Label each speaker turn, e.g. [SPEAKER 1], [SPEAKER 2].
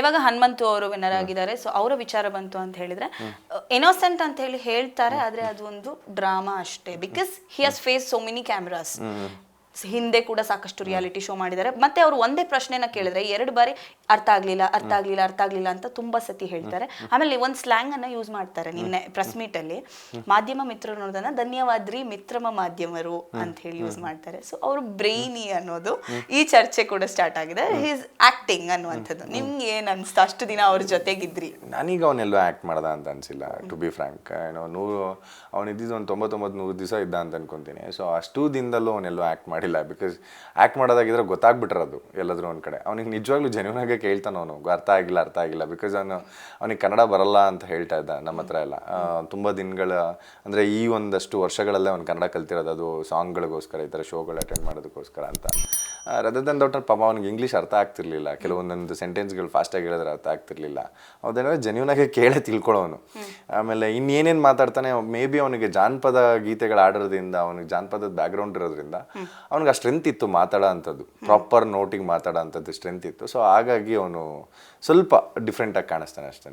[SPEAKER 1] ಇವಾಗ ಹನುಮಂತು ಅವರು ವಿನ್ನರ್ ಆಗಿದ್ದಾರೆ. ಸೊ ಅವರ ವಿಚಾರ ಬಂತು ಅಂತ ಹೇಳಿದ್ರೆ ಇನೋಸೆಂಟ್ ಅಂತ ಹೇಳಿ ಹೇಳ್ತಾರೆ ಆದ್ರೆ ಅದು ಒಂದು ಡ್ರಾಮಾ ಅಷ್ಟೇ. ಬಿಕಾಸ್ ಹಿ ಹಸ್ ಫೇಸ್ ಸೋ ಮೆನಿ ಕ್ಯಾಮ್ರಾಸ್ ಹಿಂದೆ ಕೂಡ ಸಾಕಷ್ಟು ರಿಯಾಲಿಟಿ ಶೋ ಮಾಡಿದ್ದಾರೆ. ಮತ್ತೆ ಅವರು ಒಂದೇ ಪ್ರಶ್ನೆನ ಕೇಳಿದ್ರೆ ಎರಡು ಬಾರಿ ಅರ್ಥ ಆಗ್ಲಿಲ್ಲ ಅರ್ಥ ಆಗ್ಲಿಲ್ಲ ಅರ್ಥ ಆಗ್ಲಿಲ್ಲ ಅಂತ ತುಂಬಾ ಸತಿ ಹೇಳ್ತಾರೆ. ಆಮೇಲೆ ಒಂದ್ ಸ್ಲ್ಯಾಂಗ್ ಅನ್ನ ಯೂಸ್ ಮಾಡ್ತಾರೆ ನಿನ್ನೆ ಪ್ರೆಸ್ ಮೀಟ್ ಅಲ್ಲಿ. ಮಾಧ್ಯಮ ಮಿತ್ರರು ಅನ್ನೋದನ್ನ ಧನ್ಯವಾದ್ರಿ ಮಿತ್ರಮ ಮಾಧ್ಯಮರು ಅಂತ ಹೇಳಿ ಯೂಸ್ ಮಾಡ್ತಾರೆ. ಸೊ ಅವರು ಬ್ರೈನಿ ಅನ್ನೋದು ಈ ಚರ್ಚೆ ಕೂಡ ಸ್ಟಾರ್ಟ್ ಆಗಿದೆ. ಹಿಸ್ ಆಕ್ಟಿಂಗ್ ಅನ್ನುವಂಥದ್ದು. ನಿಮ್ಗೆ ಏನ್ ಅನ್ಸ್ತು? ಅಷ್ಟು ದಿನ ಅವ್ರ ಜೊತೆಗಿದ್ರಿ.
[SPEAKER 2] ನಾನೀಗ ಅವನೆಲ್ಲೋ ಆಕ್ಟ್ ಮಾಡ್ದ ಅಂತ ಅನ್ಸಿಲ್ಲ ಟು ಬಿ ಫ್ರಾಂಕ್ ಏನೋ ನೂರು, ಅವ್ನು ಇದ್ದಿದ್ದು ಒಂದು ತೊಂಬತ್ತೊಂಬತ್ತು ನೂರು ದಿವಸ ಇದ್ದ ಅಂತ ಅನ್ಕೊಂತೀನಿ. ಸೊ ಅಷ್ಟು ದಿನದಲ್ಲೂ ಅವನೆಲ್ಲೋ ಆ್ಯಕ್ಟ್ ಮಾಡಿಲ್ಲ ಬಿಕಾಸ್ ಆ್ಯಕ್ಟ್ ಮಾಡೋದಾಗಿದ್ರೆ ಅದು ಎಲ್ಲಾದ್ರೂ ಒಂದು ಕಡೆ. ಅವ್ನಿಗೆ ನಿಜವಾಗ್ಲೂ ಜೆನ್ಯೂನ್ ಆಗಿ ಕೇಳ್ತಾನೆ ಅವನು. ಅರ್ಥ ಆಗಿಲ್ಲ ಅರ್ಥ ಆಗಿಲ್ಲ. ಬಿಕಾಸ್ ಅವನು, ಅವನಿಗೆ ಕನ್ನಡ ಬರಲ್ಲ ಅಂತ ಹೇಳ್ತಾ ಇದ್ದ ನಮ್ಮ ಹತ್ರ ಎಲ್ಲ. ತುಂಬ ದಿನಗಳ, ಅಂದರೆ ಈ ಒಂದಷ್ಟು ವರ್ಷಗಳಲ್ಲೇ ಅವ್ನು ಕನ್ನಡ ಕಲ್ತಿರೋದು. ಅದು ಸಾಂಗ್ಗಳಿಗೋಸ್ಕರ ಈ ಥರ ಶೋಗಳು ಅಟೆಂಡ್ ಮಾಡೋದಕ್ಕೋಸ್ಕರ ಅಂತ. ರದರ್ ದನ್ ಡಾಕ್ಟರ್ ಪಾಪ ಅವ್ನಿಗೆ ಇಂಗ್ಲೀಷ್ ಅರ್ಥ ಆಗ್ತಿರ್ಲಿಲ್ಲ. ಕೆಲವೊಂದೊಂದು ಸೆಂಟೆನ್ಸ್ಗಳು ಫಾಸ್ಟಾಗಿ ಹೇಳಿದ್ರೆ ಅರ್ಥ ಆಗ್ತಿರ್ಲಿಲ್ಲ. ಅದೇನೋ ಜೆನ್ಯೂನ್ ಆಗಿ ಕೇಳೇ ತಿಳ್ಕೊಳ್ಳೋನು ಆಮೇಲೆ ಇನ್ನೇನೇನು ಮಾತಾಡ್ತಾನೆ ಮೇ ಬಿ ಅವನಿಗೆ ಜಾನಪದ ಗೀತೆಗಳು ಆಡೋದ್ರಿಂದ, ಅವನಿಗೆ ಜಾನಪದದ ಬ್ಯಾಕ್ಗ್ರೌಂಡ್ ಇರೋದ್ರಿಂದ ಅವ್ನಿಗೆ ಆ ಸ್ಟ್ರೆಂತ್ ಇತ್ತು ಮಾತಾಡೋ ಅಂಥದ್ದು ಪ್ರಾಪರ್ ನೋಟಿಗೆ ಮಾತಾಡೋ ಅಂಥದ್ದು ಸ್ಟ್ರೆಂತ್ ಇತ್ತು. ಸೊ ಹಾಗಾಗಿ ಅವನು ಸ್ವಲ್ಪ ಡಿಫ್ರೆಂಟಾಗಿ ಕಾಣಿಸ್ತಾನೆ ಅಷ್ಟೇ